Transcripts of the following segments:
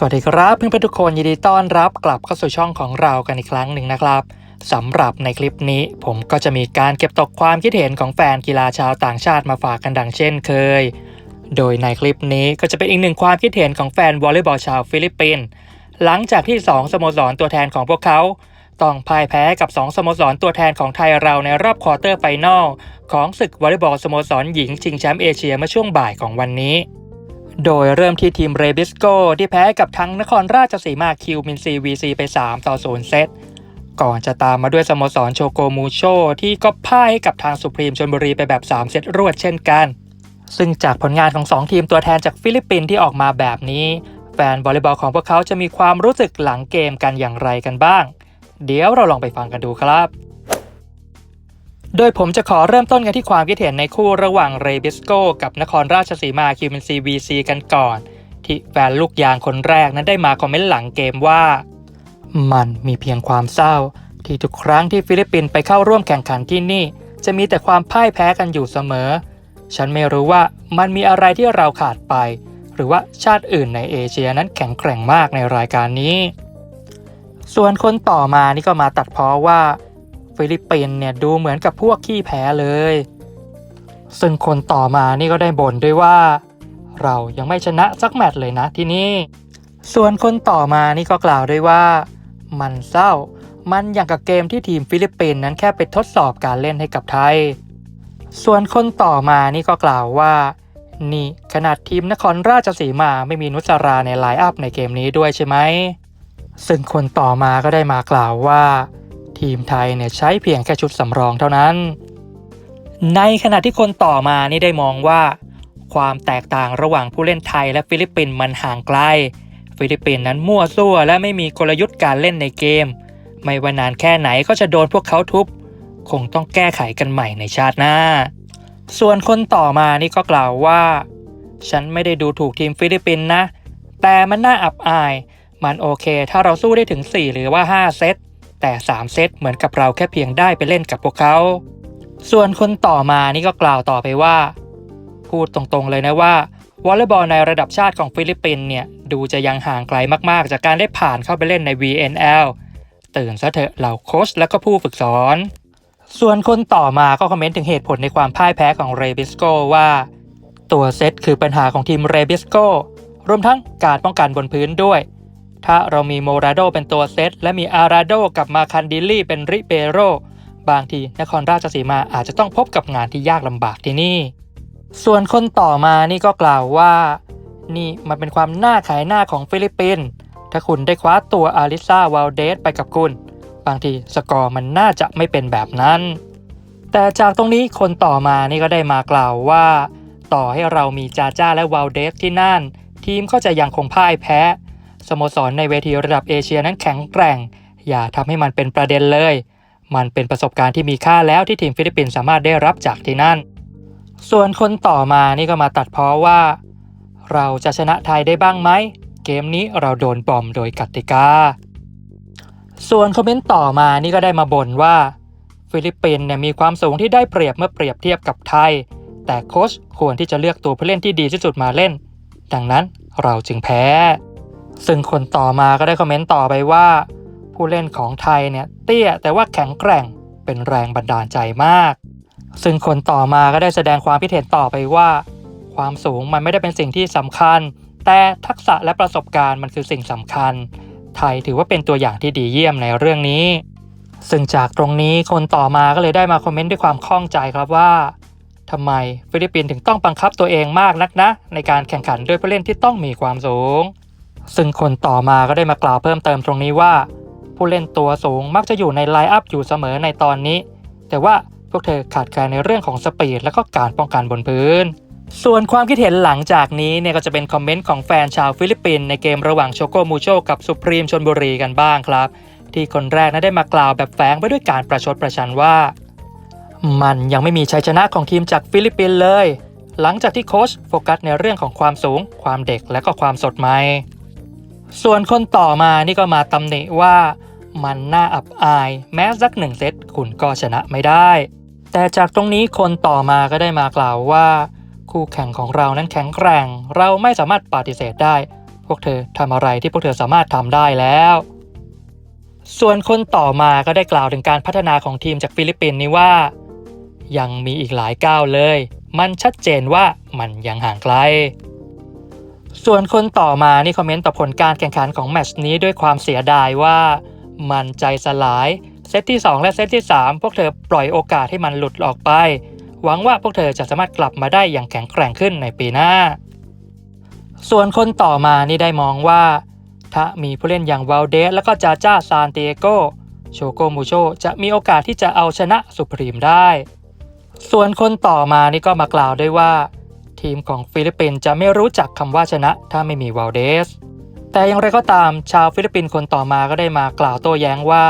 สวัสดีครับเพื่อนๆทุกคนยินดีต้อนรับกลับเข้าสู่ช่องของเรากันอีกครั้งหนึ่งนะครับสำหรับในคลิปนี้ ผมก็จะมีการเก็บตกความคิดเห็นของแฟนกีฬาชาวต่างชาติมาฝากกันดังเช่นเคย โดยในคลิปนี้ก็จะเป็นอีกหนึ่งความคิดเห็นของแฟนวอลเลย์บอลชาวฟิลิปปินส์หลังจากที่ 2 สโมสรตัวแทนของพวกเขาต้องพ่ายแพ้กับ 2 สโมสรตัวแทนของไทยเราในรอบควอเตอร์ไฟนอลของศึกวอลเลย์บอลสโมสรหญิงชิงแชมป์เอเชียเมื่อช่วงบ่ายของวันนี้ โดยเริ่มที่ทีมเรบิสโกที่แพ้กับทั้งนครราชสีมาคิวมินซีวีซีไป 3 ต่อ 0 เซต ก่อนจะตามมาด้วยสโมสรโชโกมูโชที่ก็พ่ายกับทางสุพรีมชนบุรีไปแบบ 3 เซตรวดเช่นกัน ซึ่งจากผลงานของ 2 ทีมตัวแทนจากฟิลิปปินส์ที่ออกมาแบบนี้ แฟนวอลเลย์บอลของพวกเขาจะมีความรู้สึกหลังเกมกันอย่างไรกันบ้าง เดี๋ยวเราลองไปฟังกันดูครับ โดยผมจะขอเริ่มต้นกันที่ความคิดเห็นในคู่ระหว่างเรเบสโกกับนครราชสีมาคิวมินซีวีซีกันก่อน ที่แฟนลูกยางคนแรกนั้นได้มาคอมเมนต์หลังเกมว่า มันมีเพียงความเศร้า ที่ทุกครั้งที่ฟิลิปปินส์ไปเข้าร่วมแข่งขันที่นี่ จะมีแต่ความพ่ายแพ้กันอยู่เสมอ ฉันไม่รู้ว่ามันมีอะไรที่เราขาดไป หรือว่าชาติอื่นในเอเชียนั้นแข็งแกร่งมากในรายการนี้ ส่วนคนต่อมานี่ก็มาตัดพ้อว่า ฟิลิปปินส์เนี่ยดูเหมือนกับพวกขี้แพ้เลย ซึ่งคนต่อมานี่ก็ได้บ่นด้วยว่า เรายังไม่ชนะสักแมตช์เลยนะที่นี่ ส่วนคนต่อมานี่ก็กล่าวด้วยว่า มันเศร้า มันอย่างกับเกมที่ทีมฟิลิปปินส์นั้นแค่ไปทดสอบการเล่นให้กับไทย ส่วนคนต่อมานี่ก็กล่าวว่า นี่ขนาดทีมนครราชสีมาไม่มีนุสราในไลน์อัพในเกมนี้ด้วยใช่ไหมซึ่งคนต่อมาก็ได้มากล่าวว่า ทีมไทยเนี่ยใช้เพียงแค่ชุดสำรองเท่านั้น ในขณะที่คนต่อมานี่ได้มองว่า ความแตกต่างระหว่างผู้เล่นไทยและฟิลิปปินส์มันห่างไกล ฟิลิปปินส์นั้นมั่วซั่วและไม่มีกลยุทธ์การเล่นในเกม ไม่ว่านานแค่ไหนก็จะโดนพวกเขาทุบ คงต้องแก้ไขกันใหม่ในชาติหน้า ส่วนคนต่อมานี่ก็กล่าวว่า ฉันไม่ได้ดูถูกทีมฟิลิปปินส์นะ แต่มันน่าอับอาย มันโอเค ถ้าเราสู้ได้ถึง 4 หรือว่า 5 เซต แต่ 3 เซตเหมือนกับเราแค่เพียงได้ไปเล่นกับพวกเขา ส่วนคนต่อมานี่ก็กล่าวต่อไปว่า พูดตรงๆเลยนะว่าวอลเลย์บอลในระดับชาติของฟิลิปปินส์เนี่ย ดูจะยังห่างไกลมากๆ จากการได้ผ่านเข้าไปเล่นใน VNL ตื่นซะเถอะเหล่าโค้ชและก็ผู้ฝึกสอน ส่วนคนต่อมาก็คอมเมนต์ถึงเหตุผลในความพ่ายแพ้ของเรบิสโกว่า ตัวเซตคือปัญหาของทีมเรบิสโกรวมทั้งการป้องกันบนพื้นด้วย ถ้าเรามีโมราโดเป็นตัวเซต และมีอาราโดกับมาคันดิลี่เป็นริเปโร บางทีนครราชสีมาอาจจะต้องพบกับงานที่ยากลำบากที่นี่ ส่วนคนต่อมานี่ก็กล่าวว่า นี่มันเป็นความน่าขายหน้าของฟิลิปปินส์ถ้าคุณได้คว้าตัวอาริซาวาลเดสไปกับคุณ บางทีสกอร์มันน่าจะไม่เป็นแบบนั้น แต่จากตรงนี้คนต่อมานี่ก็ได้มากล่าวว่า ต่อให้เรามีจาจ้าและวาลเดสที่นั่น ทีมก็จะยังคงพ่ายแพ้ สโมสรในเวทีระดับเอเชียนั้นแข็งแกร่ง อย่าทำให้มันเป็นประเด็นเลย มันเป็นประสบการณ์ที่มีค่าแล้วที่ทีมฟิลิปปินส์สามารถได้รับจากที่นั่น ส่วนคนต่อมานี่ก็มาตัดพ้อว่า เราจะชนะไทยได้บ้างไหม เกมนี้เราโดนบอมโดยกติกา ส่วนคอมเมนต์ต่อมานี่ก็ได้มาบ่นว่า ฟิลิปปินส์เนี่ยมีความสูงที่ได้เปรียบเมื่อเปรียบเทียบกับไทย แต่โค้ชควรที่จะเลือกตัวผู้เล่นที่ดีที่สุดมาเล่น ดังนั้นเราจึงแพ้ ซึ่งคนต่อมาก็ได้คอมเมนต์ต่อไปว่า ผู้เล่นของไทยเนี่ยเตี้ยแต่ว่าแข็งแกร่งเป็นแรงบันดาลใจมาก ซึ่งคนต่อมาก็ได้แสดงความคิดเห็นต่อไปว่า ความสูงมันไม่ได้เป็นสิ่งที่สำคัญ แต่ทักษะและประสบการณ์มันคือสิ่งสำคัญ ไทยถือว่าเป็นตัวอย่างที่ดีเยี่ยมในเรื่องนี้ ซึ่งจากตรงนี้คนต่อมาก็เลยได้มาคอมเมนต์ด้วยความข้องใจครับว่าทำไมฟิลิปปินส์ถึงต้องบังคับตัวเองมากนักนะ ในการแข่งขันด้วยผู้เล่นที่ต้องมีความสูง ซึ่งคนต่อมาก็ได้มากล่าวเพิ่มเติมตรงนี้ว่า ผู้เล่นตัวสูงมักจะอยู่ในไลน์อัพอยู่เสมอในตอนนี้ แต่ว่าพวกเธอขาดการในเรื่องของสปีดและก็การป้องกันบนพื้น ส่วนความคิดเห็นหลังจากนี้เนี่ยก็จะเป็นคอมเมนต์ของแฟนชาวฟิลิปปินส์ในเกมระหว่างโชโกมูโชกับสุพรีมชนบุรีกันบ้างครับ ที่คนแรกนั้นได้มากล่าวแบบแฝงไปด้วยการประชดประชันว่า มันยังไม่มีชัยชนะของทีมจากฟิลิปปินส์เลย หลังจากที่โค้ชโฟกัสในเรื่องของความสูง ความเด็กและก็ความสดใหม่ ส่วนคนต่อมานี่ก็มาตำหนิว่ามันน่าอับอาย แม้สักหนึ่งเซตคุณก็ชนะไม่ได้ แต่จากตรงนี้คนต่อมาก็ได้มากล่าวว่า คู่แข่งของเรานั้นแข็งแกร่ง เราไม่สามารถปฏิเสธได้ พวกเธอทำอะไรที่พวกเธอสามารถทำได้แล้ว ส่วนคนต่อมาก็ได้กล่าวถึงการพัฒนาของทีมจากฟิลิปปินส์นี้ว่า ยังมีอีกหลายก้าวเลย มันชัดเจนว่ามันยังห่างไกล ส่วนคนต่อมานี่คอมเมนต์ต่อผลการแข่งขันของแมชนี้ด้วยความเสียดายว่ามันใจสลาย เซตที่ 2 และเซตที่ 3 พวกเธอปล่อยโอกาสให้มันหลุดออกไป หวังว่าพวกเธอจะสามารถกลับมาได้อย่างแข็งแกร่งขึ้นในปีหน้า ส่วนคนต่อมานี่ได้มองว่า ถ้ามีผู้เล่นอย่างวาลเดสและก็จาจ้าซานเตโกโชโกมูโชจะมีโอกาสที่จะเอาชนะสุพรีมได้ ส่วนคนต่อมานี่ก็มากล่าวด้วยว่า ทีมของฟิลิปปินส์จะไม่รู้จักคำว่าชนะถ้าไม่มีวาลเดส แต่อย่างไรก็ตามชาวฟิลิปปินส์คนต่อมาก็ได้มากล่าวโต้แย้งว่า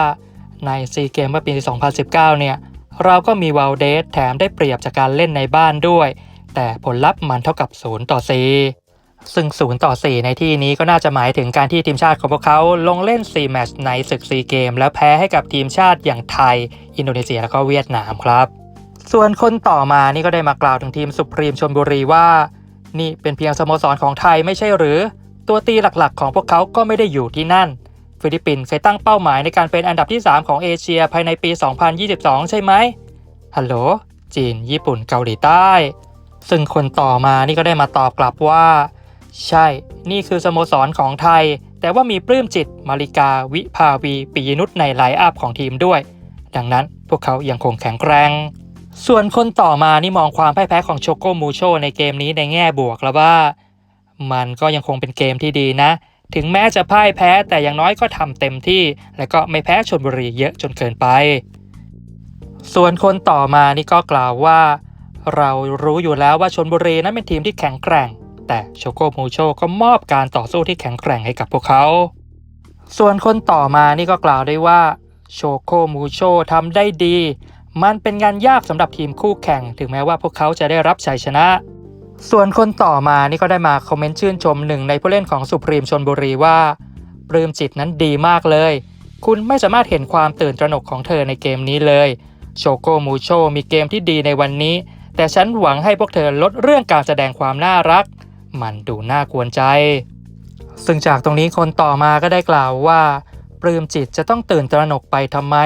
ในซีเกมเมื่อปี 2019 เนี่ย เราก็มีวาลเดสแถมได้เปรียบจากการเล่นในบ้านด้วย แต่ผลลัพธ์มันเท่ากับ 0 ต่อ 4 ซึ่ง 0 ต่อ 4 ในที่นี้ก็น่าจะหมายถึงการที่ทีมชาติของพวกเขาลงเล่น 4 แมตช์ในศึกซีเกม แล้วแพ้ให้กับทีมชาติอย่างไทย อินโดนีเซียและก็เวียดนามครับ ส่วนคนต่อมานี่ก็ได้มากล่าวถึงทีมสุพรีมชนบุรีว่า นี่เป็นเพียงสโมสรของไทยไม่ใช่หรือ ตัวตีหลักๆ ของพวกเขาก็ไม่ได้อยู่ที่นั่น ฟิลิปปินส์เคยตั้งเป้าหมายในการเป็นอันดับที่ 3 ของเอเชียภายในปี 2022 ใช่ไหมฮัลโหลจีน ญี่ปุ่นเกาหลีใต้ ซึ่งคนต่อมานี่ก็ได้มาตอบกลับว่า ใช่ นี่คือสโมสรของไทย แต่ว่ามีปลื้มจิตมาริกาวิภาวี ปิยนุษในไลน์อัพของทีมด้วย ดังนั้นพวกเขายังคงแข็งแกร่ง ส่วนคนต่อมานี่มองความพ่ายแพ้ของโชโกมูโชในเกมนี้ในแง่บวกแล้วว่า มันก็ยังคงเป็นเกมที่ดีนะ ถึงแม้จะพ่ายแพ้แต่อย่างน้อยก็ทำเต็มที่ และก็ไม่แพ้ชนบุรีเยอะจนเกินไป ส่วนคนต่อมานี่ก็กล่าวว่า เรารู้อยู่แล้วว่าชนบุรีนั้นเป็นทีมที่แข็งแกร่ง แต่โชโกมูโชก็มอบการต่อสู้ที่แข็งแกร่งให้กับพวกเขา ส่วนคนต่อมานี่ก็กล่าวได้ว่าโชโกมูโชทำได้ดี มันเป็นงานยากสำหรับทีมคู่แข่ง ถึงแม้ว่าพวกเขาจะได้รับชัยชนะ ส่วนคนต่อมานี่ก็ได้มาคอมเมนต์ชื่นชมหนึ่งในผู้เล่นของสุพรีมชนบุรีว่าปลื้มจิตนั้นดีมากเลย คุณไม่สามารถเห็นความตื่นตระหนกของเธอในเกมนี้เลยโชโกมูโชมีเกมที่ดีในวันนี้ แต่ฉันหวังให้พวกเธอลดเรื่องการแสดงความน่ารัก มันดูน่ากวนใจ ซึ่งจากตรงนี้คนต่อมาก็ได้กล่าวว่า ปลื้มจิตจะต้องตื่นตระหนกไปทำไม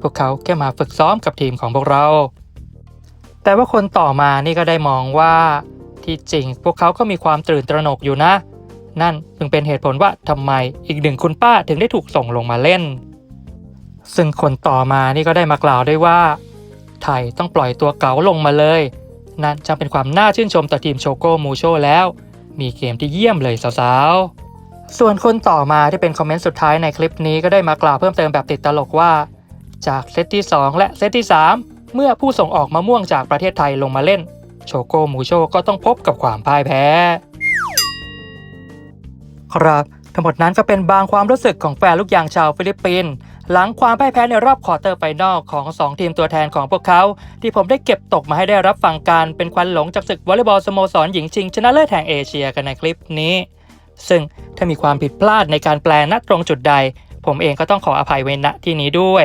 พวกเขาแค่มาฝึกซ้อมกับทีมของพวกเรา แต่ว่าคนต่อมานี่ก็ได้มองว่าที่จริงพวกเขาก็มีความตื่นตระหนกอยู่นะ นั่นจึงเป็นเหตุผลว่าทำไมอีกหนึ่งคุณป้าถึงได้ถูกส่งลงมาเล่น ซึ่งคนต่อมานี่ก็ได้มากล่าวด้วยว่า ไทยต้องปล่อยตัวเก๋าลงมาเลย นั่นจะเป็นความน่าชื่นชมต่อทีมโชโกมูโชแล้ว มีเกมที่เยี่ยมเลยสาวๆ ส่วนคนต่อมาที่เป็นคอมเมนต์สุดท้ายในคลิปนี้ก็ได้มากล่าวเพิ่มเติมแบบติดตลกว่า จากเซตที่ 2 และเซตที่ 3 เมื่อผู้ส่งออกมะม่วงจากประเทศไทยลงมาเล่น โชโกมูโชก็ต้องพบกับความพ่ายแพ้ ครับ ทั้งหมดนั้นก็เป็นบางความรู้สึกของแฟนลูกยางชาวฟิลิปปินส์หลังความพ่ายแพ้ในรอบควอเตอร์ไฟนอลของ 2 ทีมตัวแทนของพวกเขา ที่ผมได้เก็บตกมาให้ได้รับฟังกันเป็นควันหลงจากศึกวอลเลย์บอลสโมสรหญิงชิงชนะเลิศแห่งเอเชียกันในคลิปนี้ ซึ่งถ้ามีความผิดพลาดในการแปลณตรงจุดใด ผมเองก็ต้องขออภัยไว้ณที่นี้ด้วย